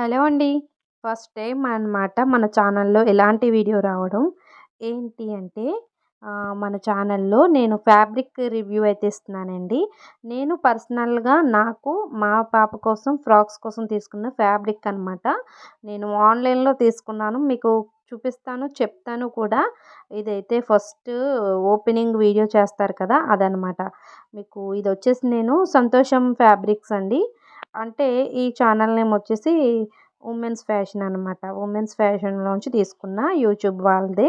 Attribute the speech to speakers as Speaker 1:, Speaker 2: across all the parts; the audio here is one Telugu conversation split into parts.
Speaker 1: హలో అండి. ఫస్ట్ టైం అనమాట మన ఛానల్లో ఎలాంటి వీడియో రావడం. ఏంటి అంటే మన ఛానల్లో నేను ఫ్యాబ్రిక్ రివ్యూ అయితే ఇస్తున్నానండి. నేను పర్సనల్గా నాకు మా పాప కోసం ఫ్రాక్స్ కోసం తీసుకున్న ఫ్యాబ్రిక్ అనమాట నేను ఆన్లైన్లో తీసుకున్నాను. మీకు చూపిస్తాను చెప్తాను కూడా. ఇదైతే ఫస్ట్ ఓపెనింగ్ వీడియో చేస్తారు కదా అదనమాట మీకు ఇది వచ్చేసి నేను సంతోషం ఫ్యాబ్రిక్స్ అండి. అంటే ఈ ఛానల్ నేమ్ వచ్చేసి ఉమెన్స్ ఫ్యాషన్ అనమాట ఉమెన్స్ ఫ్యాషన్లోంచి తీసుకున్న యూట్యూబ్ వాళ్ళది.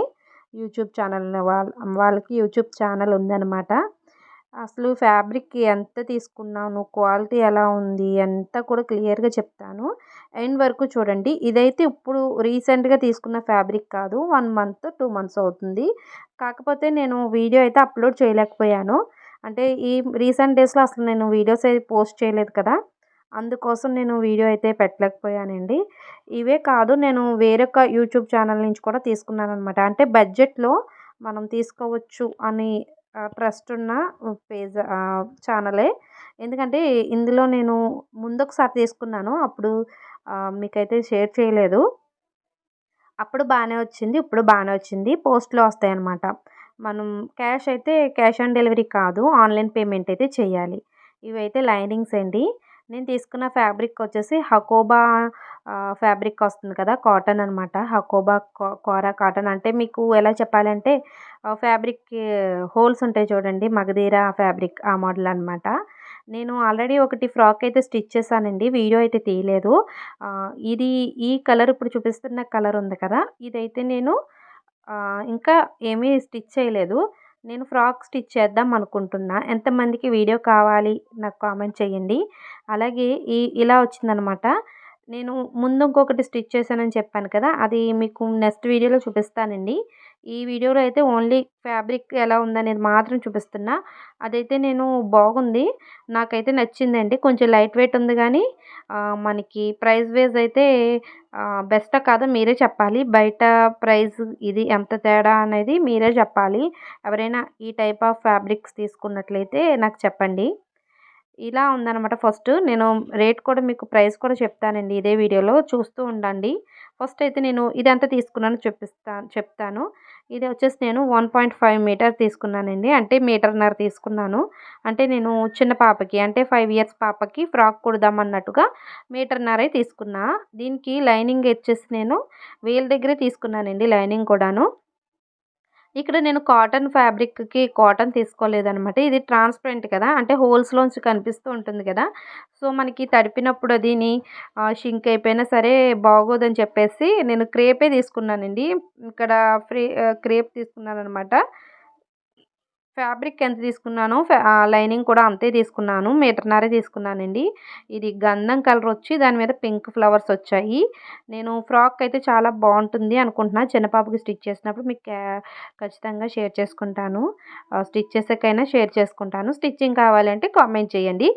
Speaker 1: యూట్యూబ్ ఛానల్ వాళ్ళ వాళ్ళకి యూట్యూబ్ ఛానల్ ఉందన్నమాట. అసలు ఫ్యాబ్రిక్ ఎంత తీసుకున్నాను క్వాలిటీ ఎలా ఉంది అంతా కూడా క్లియర్గా చెప్తాను. ఎండ్ వరకు చూడండి. ఇదైతే ఇప్పుడు రీసెంట్గా తీసుకున్న ఫ్యాబ్రిక్ కాదు. వన్ మంత్ టూ మంత్స్ అవుతుంది. కాకపోతే నేను వీడియో అయితే అప్లోడ్ చేయలేకపోయాను. అంటే ఈ రీసెంట్ డేస్లో అసలు నేను వీడియోస్ అయితే పోస్ట్ చేయలేదు కదా. అందుకోసం నేను వీడియో అయితే పెట్టలేకపోయానండి. ఇవే కాదు నేను వేరొక యూట్యూబ్ ఛానల్ నుంచి కూడా తీసుకున్నాను అనమాట అంటే బడ్జెట్లో మనం తీసుకోవచ్చు అని ట్రస్ట్ ఉన్న పేజ్ ఛానలే. ఎందుకంటే ఇందులో నేను ముందు ఒకసారి తీసుకున్నాను. అప్పుడు మీకైతే షేర్ చేయలేదు. అప్పుడు బాగానే వచ్చింది ఇప్పుడు బాగానే వచ్చింది. పోస్ట్లో వస్తాయి అన్నమాట మనం క్యాష్ అయితే క్యాష్ ఆన్ డెలివరీ కాదు ఆన్లైన్ పేమెంట్ అయితే చేయాలి. ఇవైతే లైనింగ్స్ అండి. నేను తీసుకున్న ఫ్యాబ్రిక్ వచ్చేసి హకోబా ఫ్యాబ్రిక్ వస్తుంది కదా కాటన్ అనమాట హకోబా కోరా కాటన్. అంటే మీకు ఎలా చెప్పాలంటే ఫ్యాబ్రిక్ హోల్స్ ఉంటాయి చూడండి మగధీర ఫ్యాబ్రిక్ ఆ మోడల్ అనమాట నేను ఆల్రెడీ ఒకటి ఫ్రాక్ అయితే స్టిచ్ చేశానండి వీడియో అయితే తీయలేదు. ఇది ఈ కలర్ ఇప్పుడు చూపిస్తున్న కలర్ ఉంది కదా ఇదైతే నేను ఇంకా ఏమీ స్టిచ్ చేయలేదు. నేను ఫ్రాక్ స్టిచ్ చేద్దాం అనుకుంటున్నా. ఎంతమందికి వీడియో కావాలి? నాకు కామెంట్ చేయండి. అలాగే ఈ ఇలా వచ్చిందనమాట. నేను ముందు ఇంకొకటి స్టిచ్ చేశానని చెప్పాను కదా అది మీకు నెక్స్ట్ వీడియోలో చూపిస్తానండి. ఈ వీడియోలో అయితే ఓన్లీ ఫ్యాబ్రిక్ ఎలా ఉందనేది మాత్రం చూపిస్తున్నా. అదైతే నేను బాగుంది నాకైతే నచ్చిందండి. కొంచెం లైట్ వెయిట్ ఉంది కానీ మనకి ప్రైస్ వైజ్ అయితే బెస్టా కాదా మీరే చెప్పాలి. బయట ప్రైస్ ఇది ఎంత తేడా అనేది మీరే చెప్పాలి. ఎవరైనా ఈ టైప్ ఆఫ్ ఫ్యాబ్రిక్స్ తీసుకున్నట్లయితే నాకు చెప్పండి. ఇలా ఉందన్నమాట. ఫస్ట్ నేను రేట్ కూడా మీకు ప్రైస్ కూడా చెప్తానండి ఇదే వీడియోలో. చూస్తూ ఉండండి. ఫస్ట్ అయితే నేను ఇదంతా తీసుకున్నాను చూపిస్తాను చెప్తాను. ఇది వచ్చేసి నేను వన్ పాయింట్ ఫైవ్ మీటర్ తీసుకున్నానండి. అంటే మీటర్న్నర తీసుకున్నాను. అంటే నేను చిన్న పాపకి అంటే ఫైవ్ ఇయర్స్ పాపకి ఫ్రాక్ కుడదామన్నట్టుగా మీటర్న్నరే తీసుకున్నా. దీనికి లైనింగ్ వచ్చేసి నేను వేల దగ్గరే తీసుకున్నానండి లైనింగ్ కూడాను. ఇక్కడ నేను కాటన్ ఫ్యాబ్రిక్కి కాటన్ తీసుకోలేదనమాట ఇది ట్రాన్స్పరెంట్ కదా అంటే హోల్స్లోంచి కనిపిస్తూ ఉంటుంది కదా. సో మనకి తడిపినప్పుడు అదిని షింక్ అయిపోయినా సరే బాగోదని చెప్పేసి నేను క్రేపే తీసుకున్నానండి. ఇక్కడ ఫ్రీ క్రేప్ తీసుకున్నాను అనమాట ఫ్యాబ్రిక్ ఎంత తీసుకున్నానో లైనింగ్ కూడా అంతే తీసుకున్నాను మీటర్న్నరే తీసుకున్నానండి. ఇది గంధం కలర్ వచ్చి దాని మీద పింక్ ఫ్లవర్స్ వచ్చాయి. నేను ఫ్రాక్ అయితే చాలా బాగుంటుంది అనుకుంటున్నా. చిన్నపాపకి స్టిచ్ చేసినప్పుడు మీకు ఖచ్చితంగా షేర్ చేసుకుంటాను. స్టిచ్ చేసాకైనా షేర్ చేసుకుంటాను. స్టిచ్చింగ్ కావాలంటే కామెంట్ చేయండి.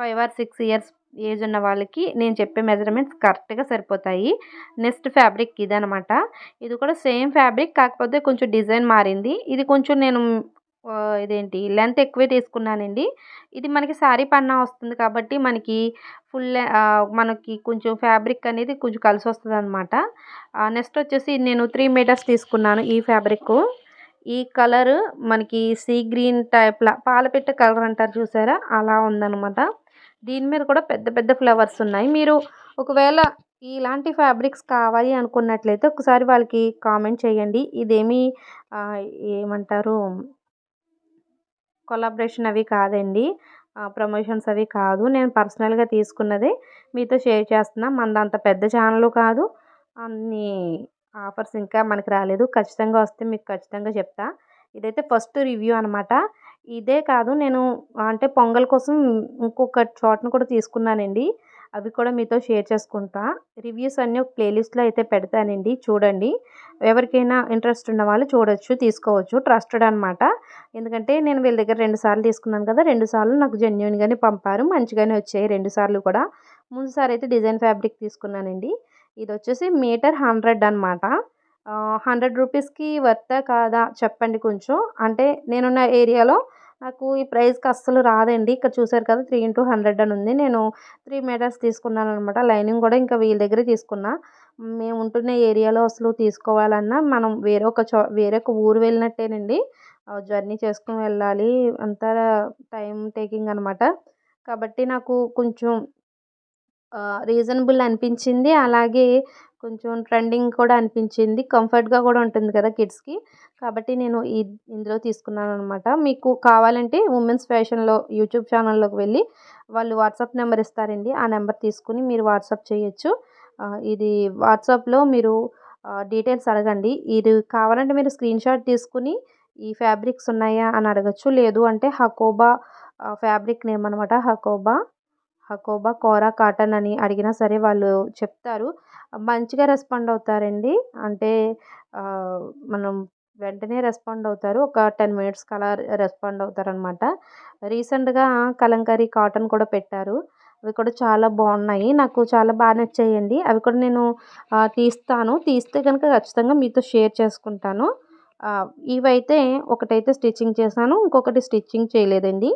Speaker 1: Five or six years age ఉన్న వాళ్ళకి నేను చెప్పే మెజర్మెంట్స్ కరెక్ట్గా సరిపోతాయి. నెక్స్ట్ ఫ్యాబ్రిక్ ఇదనమాట. ఇది కూడా సేమ్ ఫ్యాబ్రిక్ కాకపోతే కొంచెం డిజైన్ మారింది. ఇది కొంచెం నేను ఇదేంటి? లెంత్ ఎక్కువే తీసుకున్నానండి. ఇది మనకి శారీ పన్నా వస్తుంది కాబట్టి మనకి ఫుల్ మనకి కొంచెం ఫ్యాబ్రిక్ అనేది కొంచెం కలిసి వస్తుంది అనమాట నెక్స్ట్ వచ్చేసి నేను త్రీ మీటర్స్ తీసుకున్నాను ఈ ఫ్యాబ్రిక్ ఈ కలర్ మనకి సీ గ్రీన్ టైప్లా పాలపిట్ట కలర్ అంటారు చూసారా? అలా ఉందనమాట దీని మీద కూడా పెద్ద పెద్ద ఫ్లవర్స్ ఉన్నాయి. మీరు ఒకవేళ ఇలాంటి ఫ్యాబ్రిక్స్ కావాలి అనుకున్నట్లయితే ఒకసారి వాళ్ళకి కామెంట్ చేయండి. ఇదేమి ఏమంటారు? కొలాబరేషన్ అవి కాదండి. ప్రమోషన్స్ అవి కాదు. నేను పర్సనల్గా తీసుకున్నదే మీతో షేర్ చేస్తున్నా. మనది అంత పెద్ద ఛానల్ కాదు. అన్ని ఆఫర్స్ ఇంకా మనకి రాలేదు. ఖచ్చితంగా వస్తే మీకు ఖచ్చితంగా చెప్తా. ఇదైతే ఫస్ట్ రివ్యూ అనమాట ఇదే కాదు నేను అంటే పొంగల్ కోసం ఇంకొక చోటను కూడా తీసుకున్నానండి. అవి కూడా మీతో షేర్ చేసుకుంటా. రివ్యూస్ అన్నీ ఒక ప్లేలిస్ట్లో అయితే పెడతానండి చూడండి. ఎవరికైనా ఇంట్రెస్ట్ ఉన్న వాళ్ళు చూడొచ్చు తీసుకోవచ్చు ట్రస్టెడ్ అనమాట ఎందుకంటే నేను వీళ్ళ దగ్గర రెండు సార్లు తీసుకున్నాను కదా రెండు సార్లు నాకు జెన్యున్గానే పంపారు మంచిగానే వచ్చాయి రెండు సార్లు కూడా. ముందుసారి అయితే డిజైన్ ఫ్యాబ్రిక్ తీసుకున్నానండి. ఇది వచ్చేసి మీటర్ హండ్రెడ్ అనమాట హండ్రెడ్ రూపీస్కి వర్తా కాదా? చెప్పండి కొంచెం. అంటే నేనున్న ఏరియాలో నాకు ఈ ప్రైస్కి అస్సలు రాదండి. ఇక్కడ చూసారు కదా త్రీ ఇంటూ హండ్రెడ్ అని ఉంది. నేను త్రీ మీటర్స్ తీసుకున్నాను అనమాట లైనింగ్ కూడా ఇంకా వీళ్ళ దగ్గరే తీసుకున్నా. మేము ఉంటున్న ఏరియాలో అసలు తీసుకోవాలన్నా మనం వేరే ఒక చో వేరే ఒక ఊరు వెళ్ళినట్టేనండి. జర్నీ చేసుకుని వెళ్ళాలి. అంతా టైం టేకింగ్ అనమాట కాబట్టి నాకు కొంచెం రీజనబుల్ అనిపించింది. అలాగే కొంచెం ట్రెండింగ్ కూడా అనిపించింది. కంఫర్ట్గా కూడా ఉంటుంది కదా కిడ్స్కి కాబట్టి నేను ఈ ఇందులో తీసుకున్నాను అనమాట మీకు కావాలంటే ఉమెన్స్ ఫ్యాషన్లో యూట్యూబ్ ఛానల్లోకి వెళ్ళి వాళ్ళు వాట్సాప్ నెంబర్ ఇస్తారండి. ఆ నెంబర్ తీసుకుని మీరు వాట్సాప్ చేయొచ్చు. ఇది వాట్సాప్లో మీరు డీటెయిల్స్ అడగండి. ఇది కావాలంటే మీరు స్క్రీన్ షాట్ తీసుకుని ఈ ఫ్యాబ్రిక్స్ ఉన్నాయా అని అడగచ్చు. లేదు అంటే హకోబా ఫ్యాబ్రిక్ నేమ్ అనమాట హకోబా. హకోబా కోరా కాటన్ అని అడిగినా సరే వాళ్ళు చెప్తారు. మంచిగా రెస్పాండ్ అవుతారండి. అంటే మనం వెంటనే రెస్పాండ్ అవుతారు. ఒక టెన్ మినిట్స్కి అలా రెస్పాండ్ అవుతారనమాట రీసెంట్గా కలంకారీ కాటన్ కూడా పెట్టారు. అవి కూడా చాలా బాగున్నాయి. నాకు చాలా బాగా నచ్చాయండి. అవి కూడా నేను తీస్తాను. తీస్తే కనుక ఖచ్చితంగా మీతో షేర్ చేసుకుంటాను. ఇవైతే ఒకటైతే స్టిచ్చింగ్ చేశాను. ఇంకొకటి స్టిచ్చింగ్ చేయలేదండి.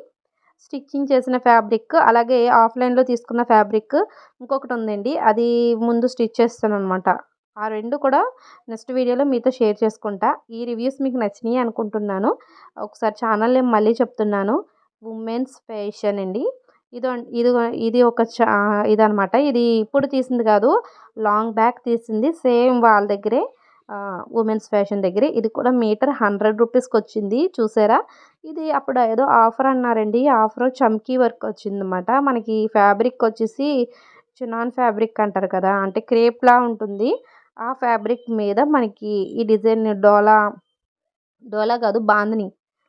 Speaker 1: స్టిచ్చింగ్ చేసిన ఫ్యాబ్రిక్ అలాగే ఆఫ్లైన్లో తీసుకున్న ఫ్యాబ్రిక్ ఇంకొకటి ఉందండి. అది ముందు స్టిచ్ చేస్తాను అనమాట ఆ రెండు కూడా నెక్స్ట్ వీడియోలో మీతో షేర్ చేసుకుంటా. ఈ రివ్యూస్ మీకు నచ్చినాయి అనుకుంటున్నాను. ఒకసారి ఛానల్ నేను మళ్ళీ చెప్తున్నాను. ఉమెన్స్ ఫ్యాషన్ అండి. ఇది ఇది ఇది ఒక చా ఇదనమాట ఇది ఇప్పుడు తీసింది కాదు లాంగ్ బ్యాక్ తీసింది. సేమ్ వాళ్ళ దగ్గరే ఉమెన్స్ ఫ్యాషన్ దగ్గరే. ఇది కూడా మీటర్ హండ్రెడ్ రూపీస్కి వచ్చింది. చూసారా? ఇది అప్పుడు ఏదో ఆఫర్ అన్నారండి. ఆఫర్ చమ్కీ వర్క్ వచ్చిందన్నమాట. మనకి ఫ్యాబ్రిక్ వచ్చేసి చినాన్ ఫ్యాబ్రిక్ అంటారు కదా అంటే క్రేప్లా ఉంటుంది. ఆ ఫ్యాబ్రిక్ మీద మనకి ఈ డిజైన్ డోలా డోలా కాదు బాందిని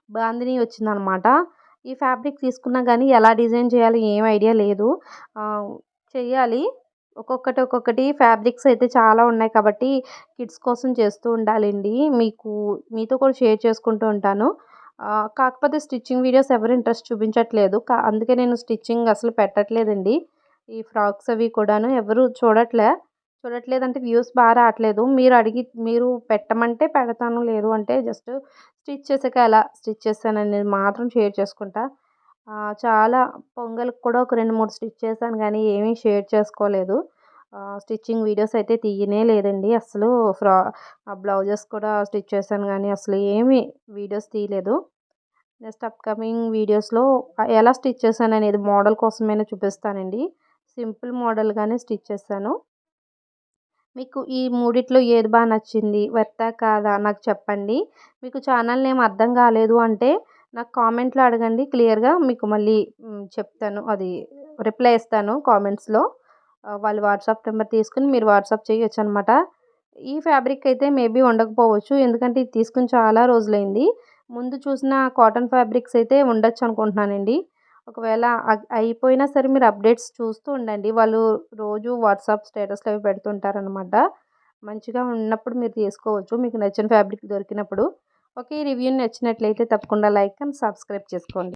Speaker 1: బాందిని వచ్చిందనమాట ఈ ఫ్యాబ్రిక్ తీసుకున్నా కానీ ఎలా డిజైన్ చేయాలి ఏం ఐడియా లేదు. చేయాలి ఒక్కొక్కటి ఒక్కొక్కటి ఫ్యాబ్రిక్స్ అయితే చాలా ఉన్నాయి కాబట్టి కిడ్స్ కోసం చేస్తూ ఉండాలండి. మీకు మీతో కూడా షేర్ చేసుకుంటూ ఉంటాను. కాకపోతే స్టిచ్చింగ్ వీడియోస్ ఎవరు ఇంట్రెస్ట్ చూపించట్లేదు. కా అందుకే నేను స్టిచ్చింగ్ అసలు పెట్టట్లేదండి. ఈ ఫ్రాక్స్ అవి కూడాను ఎవరు చూడట్లే చూడట్లేదంటే వ్యూస్ బాగా రావట్లేదు. మీరు అడిగి మీరు పెట్టమంటే పెడతాను లేదు అంటే జస్ట్ స్టిచ్ చేసాక ఎలా స్టిచ్ చేస్తాను అనేది మాత్రం షేర్ చేసుకుంటా. చాలా పొంగల్కి కూడా ఒక రెండు మూడు స్టిచ్ చేశాను కానీ ఏమీ షేర్ చేసుకోలేదు. స్టిచ్చింగ్ వీడియోస్ అయితే తీయనే లేదండి. అసలు ఫ్రా బ్లౌజెస్ కూడా స్టిచ్ చేశాను కానీ అసలు ఏమీ వీడియోస్ తీయలేదు. నెక్స్ట్ అప్కమింగ్ వీడియోస్లో ఎలా స్టిచ్ చేశాను అనేది మోడల్ కోసమైనా చూపిస్తానండి. సింపుల్ మోడల్గానే స్టిచ్ చేశాను. మీకు ఈ మూడిట్లో ఏది బాగా నచ్చింది? వర్తా కాదా? నాకు చెప్పండి. మీకు ఛానల్ నేమ్ అర్థం కాలేదు అంటే నాకు కామెంట్లో అడగండి. క్లియర్గా మీకు మళ్ళీ చెప్తాను. అది రిప్లై ఇస్తాను కామెంట్స్లో. వాళ్ళు వాట్సాప్ నెంబర్ తీసుకుని మీరు వాట్సాప్ చేయొచ్చు అనమాట ఈ ఫ్యాబ్రిక్ అయితే మేబీ ఉండకపోవచ్చు ఎందుకంటే ఇది తీసుకుని చాలా రోజులైంది. ముందు చూసిన కాటన్ ఫ్యాబ్రిక్స్ అయితే ఉండొచ్చు అనుకుంటున్నానండి. ఒకవేళ అయిపోయినా సరే మీరు అప్డేట్స్ చూస్తూ ఉండండి. వాళ్ళు రోజు వాట్సాప్ స్టేటస్లో అవి పెడుతుంటారనమాట మంచిగా ఉన్నప్పుడు మీరు తీసుకోవచ్చు. మీకు నచ్చిన ఫ్యాబ్రిక్ దొరికినప్పుడు. ఓకే ఈ రివ్యూ నచ్చినట్లయితే తప్పకుండా లైక్ అండ్ సబ్స్క్రైబ్ చేసుకోండి.